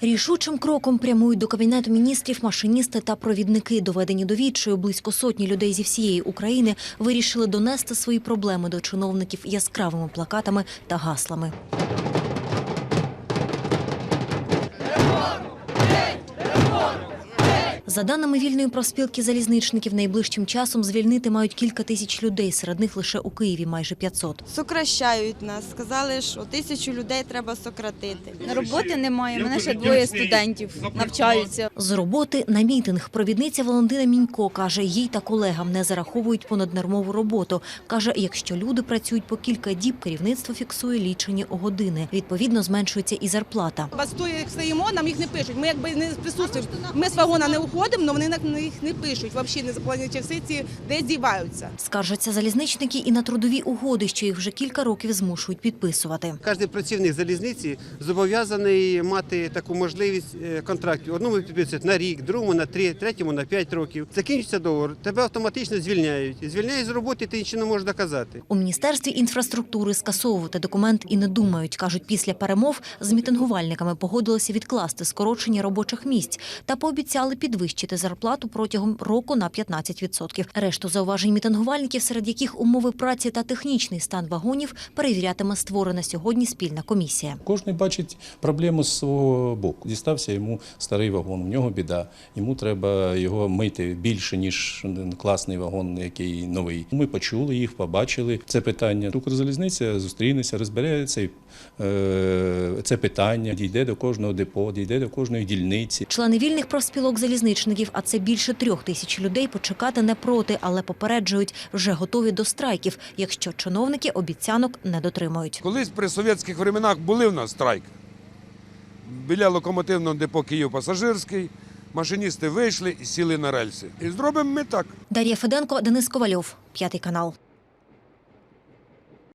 Рішучим кроком прямують до кабінету міністрів машиністи та провідники, доведені до відчаю. Близько сотні людей зі всієї України вирішили донести свої проблеми до чиновників яскравими плакатами та гаслами. За даними вільної профспілки залізничників, найближчим часом звільнити мають кілька тисяч людей. Серед них лише у Києві майже 500. Сокращають нас. Сказали, що тисячу людей треба сократити. Роботи немає. Мене ще двоє студентів навчаються. З роботи на мітинг провідниця Валентина Мінько каже, їй та колегам не зараховують понаднормову роботу. Каже, якщо люди працюють по кілька діб, керівництво фіксує лічені години. Відповідно, зменшується і зарплата. Бастує, як стоїмо, нам їх не пишуть. Ми якби не присутствуємо. Ми з вагона не уходимо, але вони на їх не пишуть. Взагалі не запланені часи ці де діваються. Скаржаться залізничники і на трудові угоди, що їх вже кілька років змушують підписувати. Кожен працівник залізниці зобов'язаний мати таку можливість е, контрактів. Одному підписують на рік, другому на три, третьому на п'ять років. Закінчиться договор, тебе автоматично звільняють. Звільняють з роботи, ти нічого не можеш доказати. У міністерстві інфраструктури скасовувати документ і не думають. кажуть, після перемов з мітингувальниками погодилися відкласти скорочення робочих місць та пообіцяли підвищити зарплату протягом року на 15%. Решту зауважень мітингувальників, серед яких умови праці та технічний стан вагонів, перевірятиме створена сьогодні спільна комісія. Кожен бачить проблему з свого боку. Дістався йому старий вагон, у нього біда. Йому треба його мити більше, ніж класний вагон, який новий. Ми почули їх, побачили це питання. Укрзалізниця зустрінеться, розбере цей, е, це питання, дійде до кожного депо, дійде до кожної дільниці. Члени вільних профспілок залізничників, а це більше трьох тисяч людей, почекати не проти, але попереджують, вже готові до страйків, якщо чиновники обіцянок не дотримують. Колись при совєтських временах були в нас страйк. Біля локомотивного депо Київ пасажирський. Машиністи вийшли і сіли на рельси. І зробимо ми так. Дар'я Феденко, Денис Ковальов, п'ятий канал.